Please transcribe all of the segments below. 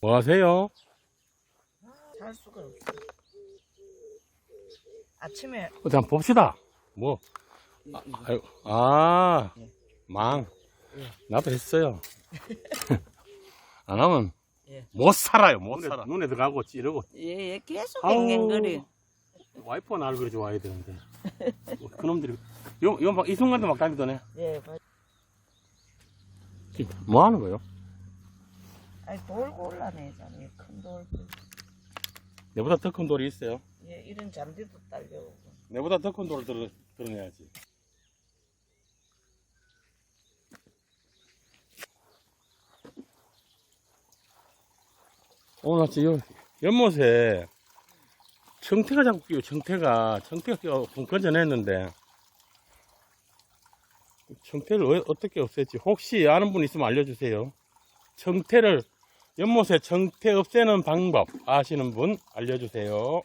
뭐 하세요? 살 수가 없어. 아침에 어디 한번 봅시다. 뭐, 아, 아유, 아, 예. 망. 예. 나도 했어요. 안 하면 예. 못 살아요, 못 살아. 눈에 들어가고 찌르고. 예, 예 계속 아우. 갱갱거리. 와이프가 나를 그래 좋아해야 되는데. 그놈들이, 요, 요, 막, 이 순간도 막 다니더네. 예, 봐. 뭐 하는 거예요? 아니 돌고 올라내잖아요. 큰 돌. 내보다 더 큰 돌이 있어요. 예, 이런 잔디도 딸려오고. 내보다 더 큰 돌을 들어, 들어내야지. 오늘 나 지금 연못에 청태가 자꾸 끼요, 청태가. 청태가 끼어 건져냈는데. 청태를 어- 어떻게 없앨지 혹시 아는 분 있으면 알려주세요. 청태를, 연못에 청태 없애는 방법 아시는 분 알려주세요.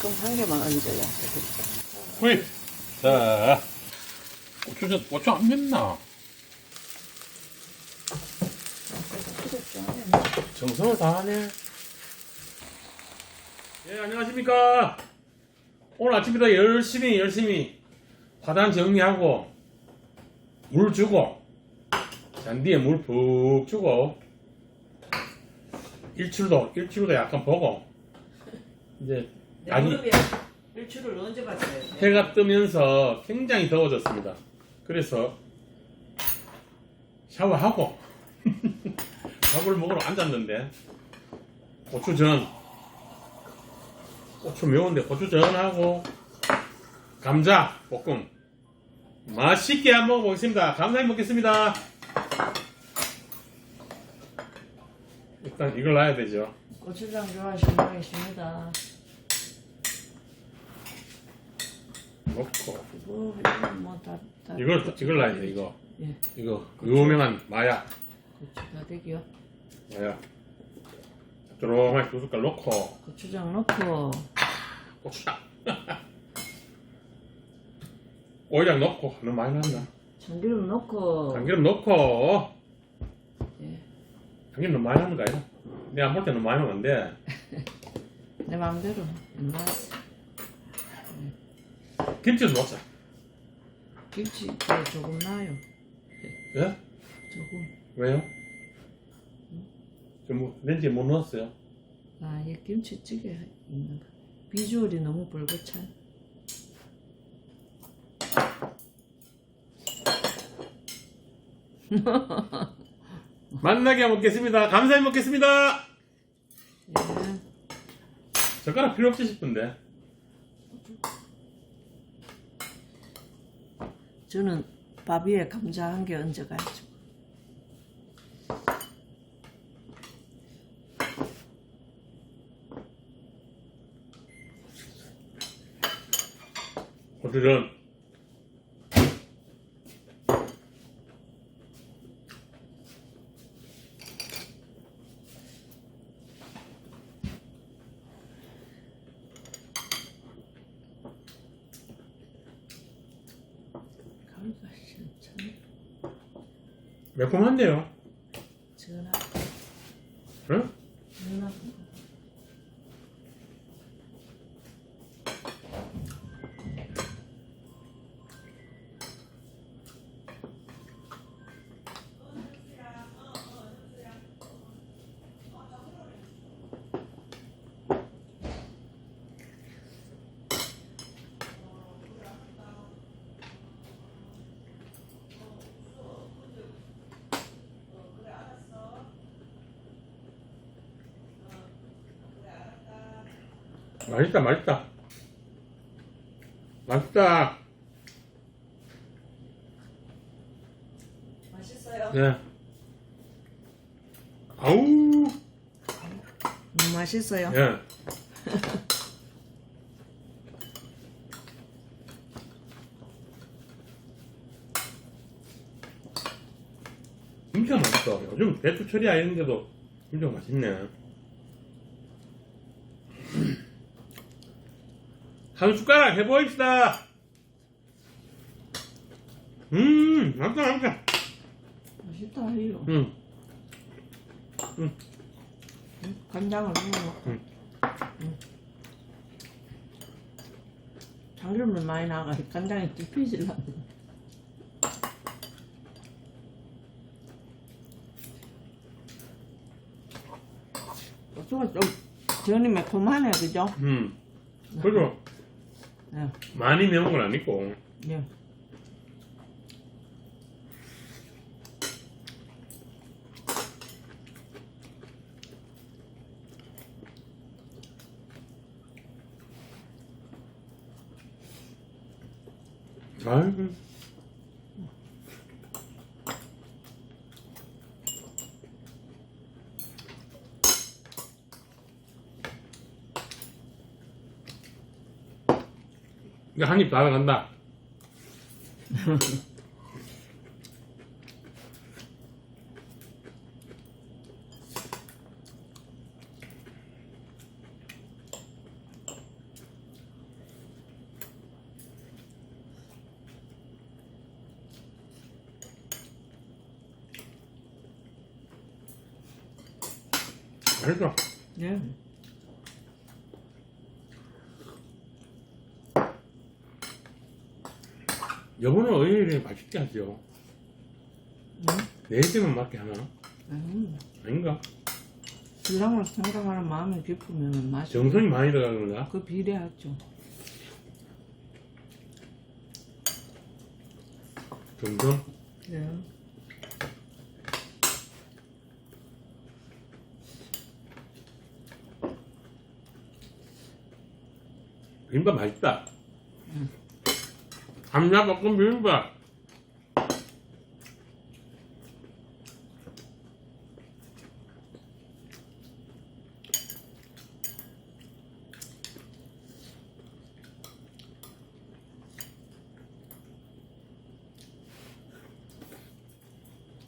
그럼 한 개만 얹어야 되겠다. 후이. 자, 고추, 저, 고추 안 맵나? 정성을 다하네. 예, 안녕하십니까. 오늘 아침부터 열심히, 열심히 화단 정리하고, 물 주고, 잔디에 물 푹 주고, 일출도, 일출도 약간 보고, 이제, 아니, 일출을 언제 봤어요? 해가 뜨면서 굉장히 더워졌습니다. 그래서 샤워하고 밥을 먹으러 앉았는데 고추전 고추 매운데 고추전하고 감자 볶음 맛있게 한번 먹어보겠습니다. 감사히 먹겠습니다. 일단 이걸 놔야 되죠. 고추장 좋아하시는 분 계십니다. 넣고 뭐, 이건 뭐, 다, 다. 이걸 이걸 놔야 돼 이거. 예, 이거 유명한 마약 고추 다 되기요. 마약 조롱하게 두 숟갈 넣고. 고추장 넣고, 고추장. 오이랑 넣고. 너무 많이 넣었나? 참기름 넣고, 참기름 넣고. 예, 참기름 너무 많이 넣는 거 아니야? 내가 안볼때 너무 많이 넣으면 안돼. 내 마음대로. 입맛. 김치도 넣자 김치 네, 조금 나요. 예? 조금. 왜요? 좀 렌즈에 못 넣었어요 아, 이 김치찌개 있는 거. 비주얼이 너무 불긋한. 만나게 먹겠습니다 감사히 먹겠습니다 예. 젓가락 필요 없지 싶은데 저는 밥 위에 감자 한 개 얹어가지고. 고추전 감자 참 매콤한데요 맛있다, 맛있다. 맛있다. 맛있어요? 네. 아우. 음, 맛있어요? 예. 진짜 맛있어. 요즘 배추철이 아닌데도 진짜 맛있네. 한 숟가락 해보입시다. 음, 맛있다, 맛있다. 맛있다 해요. 음, 간장을 넣어놓고. 응. 응. 참기름을 많이 나가 간장이 딥히질라고. 고추가 좀 전이 매콤하네, 그죠? 음. 그죠? 네. 많이 매운 건 아니고. 네. 아이고. 이거 한입 다 들어간다. 맛있어. 네. 여보는 어린이를 맛있게 하죠. 네. 내 집만 맞게 하나? 음. 아닌가? 신랑을 생각하는 마음이 깊으면 맛이 정성이 많이 들어가는 건가? 그 비례하죠. 정성? 네. 비빔밥 맛있다. 응. 감자볶음 비빔밥.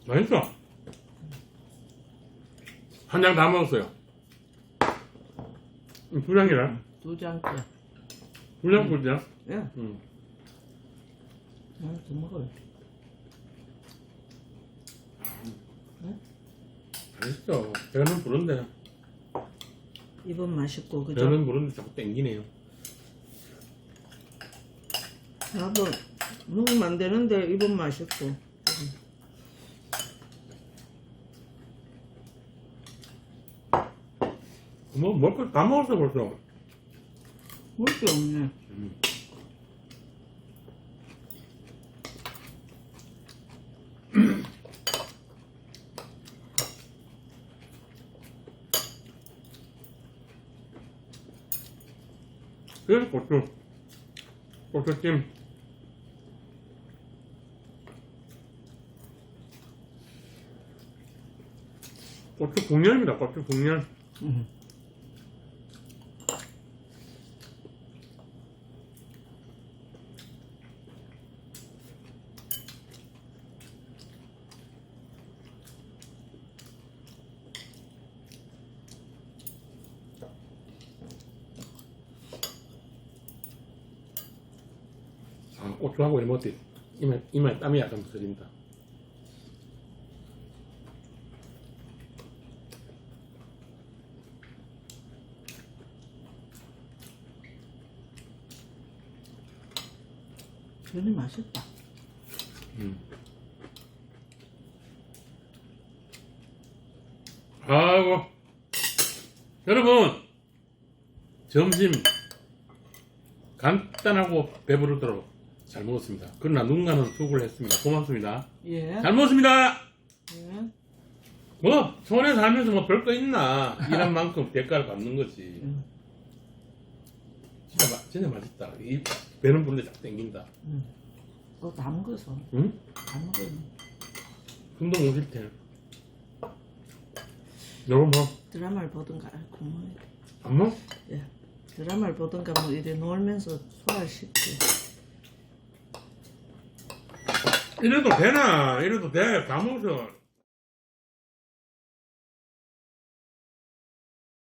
맛있어. 한 장 다 먹었어요. 음, 두 장이라. 두 장째. 두장 꿀이야. 예. 응. 음, 더 먹어요. 맛있어. 배는 부른데. 입은 맛있고 그죠? 배는 부른데 자꾸 땡기네요. 나도 먹으면 안 되는데 입은 맛있고. 뭐, 먹을 거다 먹었어, 벌써. 먹을 게 없네. 그래서 고추. 고추찜. 고추 국련입니다, 고추 국련. 음. 아, 고추하고 이런 것도 이마에, 이마에 땀이 약간 터진다. 전이 맛있다. 음. 아이고. 여러분, 점심 간단하고 배부르도록 잘 먹었습니다. 그러나 누군가는 수고를 했습니다. 고맙습니다. 예. 잘 먹었습니다. 예. 뭐, 손에 살면서 뭐 별거 있나. 일한 만큼 대가를 받는 거지. 음. 진짜, 맛- 진짜 맛있다. 이 배는 부른데 딱 땡긴다. 응. 어, 다 먹어서. 응? 금방 오실 때. 여러분 뭐, 드라마를 보든가, 아, 고마워. 안 먹? 예. 드라마를 보든가 뭐 이래 놀면서 소화시켜. 이래도 되나? 이래도 돼. 다 먹어서.